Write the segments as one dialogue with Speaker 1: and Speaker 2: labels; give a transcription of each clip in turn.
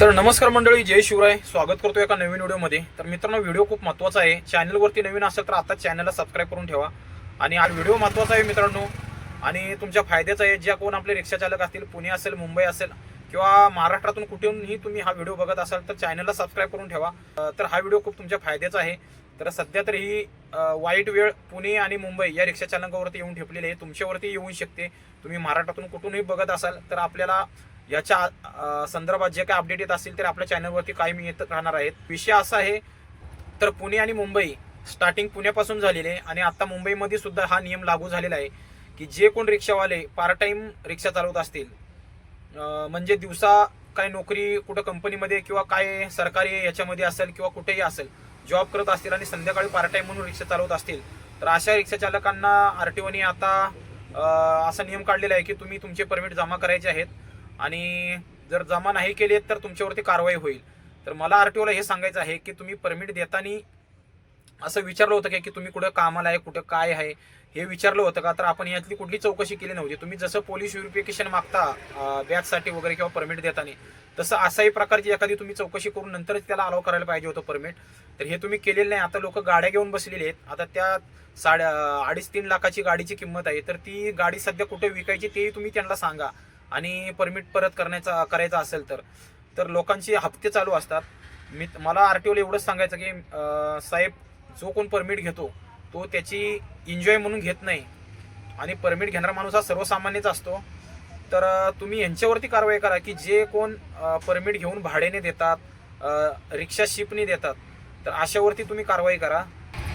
Speaker 1: तर नमस्कार मंडळी जय शिवराय. स्वागत करतो एका नवीन व्हिडिओमध्ये. तर मित्रांनो व्हिडिओ खूप महत्त्वाचा आहे. चॅनलवरती नवीन असेल तर आता चॅनलला सबस्क्राईब करून ठेवा. आणि हा व्हिडिओ महत्त्वाचा आहे मित्रांनो. आणि तुमच्या फायद्याचा आहे ज्या कोण आपले रिक्षा चालक असतील पुणे असेल मुंबई असेल किंवा महाराष्ट्रातून कुठूनही तुम्ही हा व्हिडिओ बघत असाल तर चॅनलला सबस्क्राईब करून ठेवा. तर हा व्हिडिओ खूप तुमच्या फायद्याचा आहे. तर सध्या तर ही वाईट वेळ पुणे आणि मुंबई या रिक्षा चालकावरती येऊन ठेपलेली आहे. तुमच्यावरती येऊ शकते. तुम्ही महाराष्ट्रातून कुठूनही बघत असाल तर आपल्याला याच्या संदर्भात जे काही अपडेट येत असतील तर आपल्या चॅनलवरती कायम येत राहणार आहेत. विषय असा आहे तर पुणे आणि मुंबई स्टार्टिंग पुण्यापासून झालेले आहे आणि आता मुंबईमध्ये सुद्धा हा नियम लागू झालेला आहे की जे कोण रिक्षावाले पार्ट टाइम रिक्षा चालवत असतील म्हणजे दिवसा काय नोकरी कुठं कंपनीमध्ये किंवा काय सरकारी याच्यामध्ये असेल किंवा कुठेही असेल जॉब करत असतील आणि संध्याकाळी पार्ट टाइम म्हणून रिक्षा चालवत असतील तर अशा रिक्षा चालकांना आर टी ओने आता असा नियम काढलेला आहे की तुम्ही तुमचे परमिट जमा करायचे आहेत. आणि जर जमा नाही केली तर तुमच्यावरती कारवाई होईल. तर मला आर टी ओला हे सांगायचं आहे की तुम्ही परमिट देताना असं विचारलं होतं का की तुम्ही कुठं कामाला आहे कुठं काय आहे हे विचारलं होतं का? तर आपण यातली कुठली चौकशी केली नव्हती. तुम्ही जसं पोलीस व्हेरिफिकेशन मागता बॅचसाठी वगैरे किंवा परमिट देताना तसं असाही प्रकारची एखादी तुम्ही चौकशी करून नंतरच त्याला अलाव करायला पाहिजे होतं परमिट. तर हे तुम्ही केलेलं नाही. आता लोक गाड्या घेऊन बसलेले आहेत. आता त्या साड्या अडीच तीन लाखाची गाडीची किंमत आहे. तर ती गाडी सध्या कुठे विकायची तेही तुम्ही त्यांना सांगा. आणि परमिट परत करण्याचा करायचा असेल तर. तर लोकांचे हप्ते चालू असतात. मी मला आर टी ओला एवढंच सांगायचं की साहेब जो कोण परमिट घेतो तो त्याची एन्जॉय म्हणून घेत नाही. आणि परमिट घेणारा माणूस हा सर्वसामान्यच असतो. तर तुम्ही यांच्यावरती कारवाई करा की जे कोण परमिट घेऊन भाड्याने देतात रिक्षा शिपने देतात तर अशावरती तुम्ही कारवाई करा.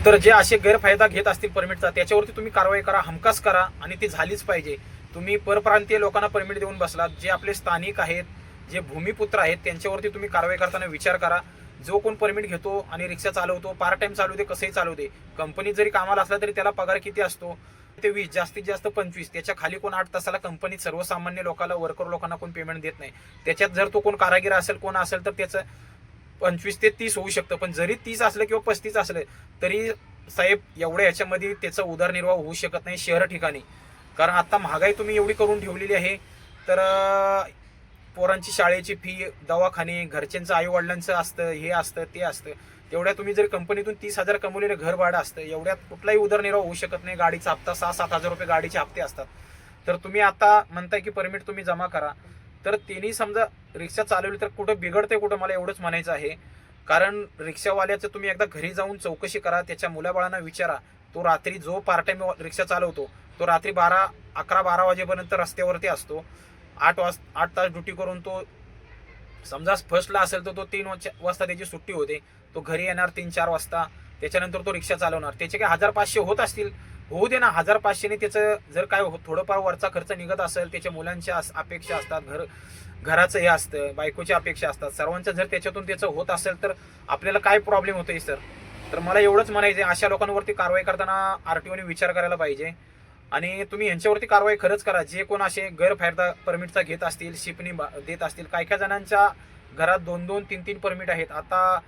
Speaker 1: तर जे असे गैरफायदा घेत असतील परमिटचा त्याच्यावरती तुम्ही कारवाई करा हमखास करा आणि ती झालीच पाहिजे. तुम्ही परप्रांतीय लोकांना परमिट देऊन बसलात जे आपले स्थानिक आहेत जे भूमिपुत्र आहेत त्यांच्यावरती तुम्ही कारवाई करताना विचार करा. जो कोण परमिट घेतो आणि रिक्षा चालवतो पार्ट टाइम चालू दे कसंही चालू दे कंपनीत जरी कामाला असला तरी त्याला पगार किती असतो? ते वीस जास्तीत जास्त पंचवीस त्याच्याखाली कोण आठ तासाला कंपनीत सर्वसामान्य लोकांना वर्कर लोकांना कोण पेमेंट देत नाही. त्याच्यात जर तो कोण कारागीर असेल कोण असेल तर त्याचं पंचवीस ते तीस होऊ शकतं. पण जरी तीस असलं किंवा पस्तीस असलं तरी साहेब एवढ्या याच्यामध्ये त्याचा उदरनिर्वाह होऊ शकत नाही शहर ठिकाणी. कारण आता महागाई तुम्ही एवढी करून ठेवलेली आहे. तर पोरांची शाळेची फी दवाखाने घरच्यांचं आई वडिलांचं असतं हे असतं ते असतं. तेवढ्या तुम्ही जर कंपनीतून तीस हजार कमवलेलं घर भाडं असतं एवढ्यात कुठलाही उदरनिर्वाह होऊ शकत नाही. गाडीचा हप्ता सहा सात हजार रुपये गाडीचे हप्ते असतात. तर तुम्ही आता म्हणताय की परमिट तुम्ही जमा करा. तर त्यांनी समजा रिक्षा चालवली तर कुठं बिघडते कुठं मला एवढंच म्हणायचं आहे. कारण रिक्षावाल्याचं तुम्ही एकदा घरी जाऊन चौकशी करा त्याच्या मुलाबाळांना विचारा. तो रात्री जो पार्ट टाइम रिक्षा चालवतो तो रात्री बारा अकरा बारा वाजेपर्यंत रस्त्यावरती असतो. आठ वाज आठ तास ड्युटी करून तो समजा फर्स्टला असेल तर तो तीन वाजता त्याची सुट्टी होते. तो घरी येणार तीन चार वाजता. त्याच्यानंतर तो रिक्षा चालवणार. त्याचे काय हजार पाचशे होत असतील. होऊ दे ना हजार पाचशेने त्याचं जर काय हो- थोडंफार वरचा खर्च निघत असेल त्याच्या मुलांच्या अपेक्षा असतात घर घराचं हे असतं बायकोच्या अपेक्षा असतात. सर्वांचं जर त्याच्यातून त्याचं होत असेल तर आपल्याला काय प्रॉब्लेम होतोय सर तर मला एवढंच म्हणायचं आहे, अशा लोकांवरती कारवाई करताना आर टी ओने विचार करायला पाहिजे. आणि तुम्ही यांच्यावरती कारवाई खरंच करा. जे कोण असे गैरफायदा परमिटचा घेत असतील शिपणी बा- देत असतील काही काही जणांच्या घरात दोन दोन तीन तीन परमिट आहेत. आता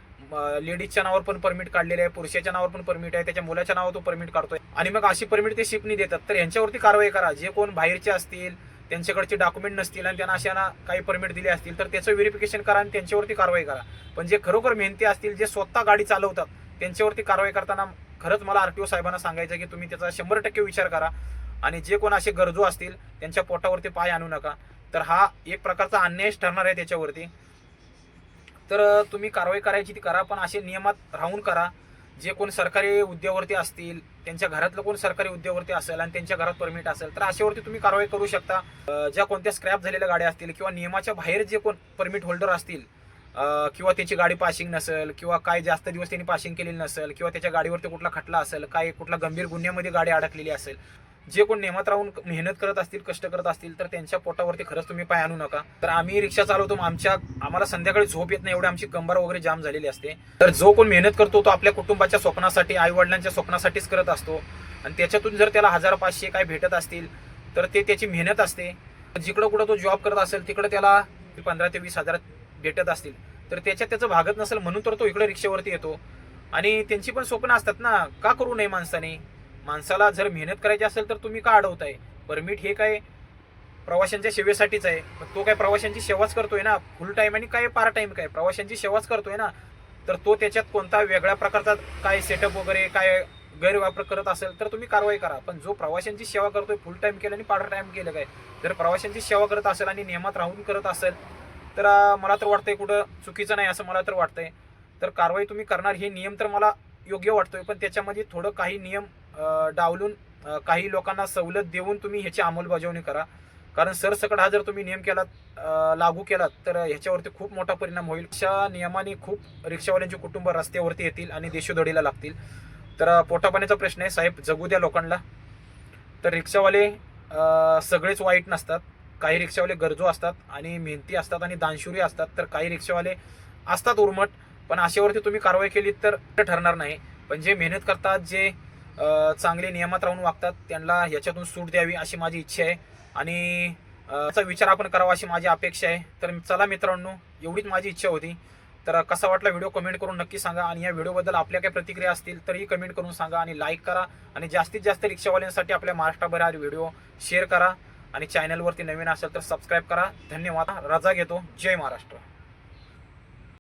Speaker 1: लेडीजच्या नावावर पण परमिट काढलेले आहे पुरुषाच्या नावावर पण परमिट आहे त्याच्या मुलाच्या नावावर तो परमिट काढतोय. आणि मग अशी परमिट ते शिपणी देतात. तर यांच्यावरती कारवाई करा. जे कोण बाहेरचे असतील त्यांच्याकडचे डॉक्युमेंट नसतील आणि त्यांना अशांना काही परमिट दिले असतील तर त्याचं व्हेरिफिकेशन करा आणि त्यांच्यावरती कारवाई करा. पण जे खरोखर मेहनती असतील जे स्वतः गाडी चालवतात त्यांच्यावरती कारवाई करताना खरंच मला आरटीओ साहेबांना सांगायचं की तुम्ही त्याचा शंभर टक्के विचार करा. आणि जे कोण असे गरजू असतील त्यांच्या पोटावरती पाय आणू नका. तर हा एक प्रकारचा अन्यायच ठरणार आहे त्याच्यावरती. तर तुम्ही कारवाई करायची ती करा पण असे नियमात राहून करा. जे कोण सरकारी उद्योगावरती असतील त्यांच्या घरातलं कोण सरकारी उद्योगावरती असेल आणि त्यांच्या घरात परमिट असेल तर अशावरती तुम्ही कारवाई करू शकता. ज्या कोणत्या स्क्रॅप झालेल्या गाड्या असतील किंवा नियमाच्या बाहेर जे कोण परमिट होल्डर असतील किंवा त्याची गाडी पासिंग नसेल किंवा काय जास्त दिवस त्यांनी पासिंग केलेली नसेल किंवा त्याच्या गाडीवरती कुठला खटला असेल काय कुठला गंभीर गुन्ह्यामध्ये गाडी अडकलेली असेल जे कोण नेमत राहून मेहनत करत असतील कष्ट करत असतील तर त्यांच्या पोटावरती खरंच तुम्ही पाय आणू नका. तर आम्ही रिक्षा चालवतो मग आमच्या आम्हाला संध्याकाळी झोप येत नाही एवढे आमची कंबर वगैरे जाम झालेली असते. तर जो कोण मेहनत करतो तो आपल्या कुटुंबाच्या स्वप्नासाठी आई वडिलांच्या स्वप्नासाठीच करत असतो. आणि त्याच्यातून जर त्याला हजार पाचशे काय भेटत असतील तर ते त्याची मेहनत असते. जिकडं कुठं तो जॉब करत असेल तिकडं त्याला पंधरा ते वीस हजार भेटत असतील तर त्याच्यात त्याचं भागत नसेल म्हणून तर तो इकडे रिक्षावरती येतो. आणि त्यांची पण स्वप्न असतात ना का करू नये माणसाने? माणसाला जर मेहनत करायची असेल तर तुम्ही का अडवताय? परमिट हे काय प्रवाशांच्या सेवेसाठीच आहे. तो काय प्रवाशांची सेवाच करतोय ना? फुल टाईम आणि काय पार्ट टाईम काय? प्रवाशांची सेवाच करतोय ना? तर तो त्याच्यात कोणता वेगळ्या प्रकारचा काय सेटअप वगैरे काय गैरवापर करत असेल तर तुम्ही कारवाई करा. पण जो प्रवाशांची सेवा करतोय फुल टाईम केलं आणि पार्ट टाईम केलं काय? जर प्रवाशांची सेवा करत असेल आणि नियमात राहून करत असेल तर मला तर वाटतंय कुठं चुकीचं नाही असं मला तर वाटतंय. तर कारवाई तुम्ही करणार हे नियम तर मला योग्य वाटतोय पण त्याच्यामध्ये थोडं काही नियम डावलून काही लोकांना सवलत देऊन तुम्ही ह्याची अंमलबजावणी करा. कारण सरसकट हा जर तुम्ही नियम केलात लागू केलात तर ह्याच्यावरती खूप मोठा परिणाम होईल. अशा नियमाने खूप रिक्षावाल्यांचे कुटुंब रस्त्यावरती येतील आणि देशोधडीला लागतील. तर पोटापाण्याचा प्रश्न आहे साहेब जगू द्या लोकांना. तर रिक्षावाले सगळेच वाईट नसतात. काही रिक्षावाले गरजू असतात आणि मेहनती असतात आणि दानशुरी असतात तर काही रिक्षावाले असतात उर्मट पण अशावरती तुम्ही कारवाई केली तर ठरणार नाही. पण जे मेहनत करतात जे चांगले नियमात राहून वागतात त्यांना याच्यातून सूट द्यावी अशी माझी इच्छा आहे. आणि याचा विचार आपण करावा अशी माझी अपेक्षा आहे. तर चला मित्रांनो एवढीच माझी इच्छा होती. तर कसा वाटला व्हिडिओ कमेंट करून नक्की सांगा आणि या व्हिडिओबद्दल आपल्या काही प्रतिक्रिया असतील तरीही कमेंट करून सांगा आणि लाईक करा. आणि जास्तीत जास्त रिक्षावाल्यांसाठी आपल्या महाराष्ट्राभर हा व्हिडिओ शेअर करा. आणि चॅनलवरती नवीन असेल तर सबस्क्राईब करा. धन्यवाद. रजा घेतो. जय महाराष्ट्र.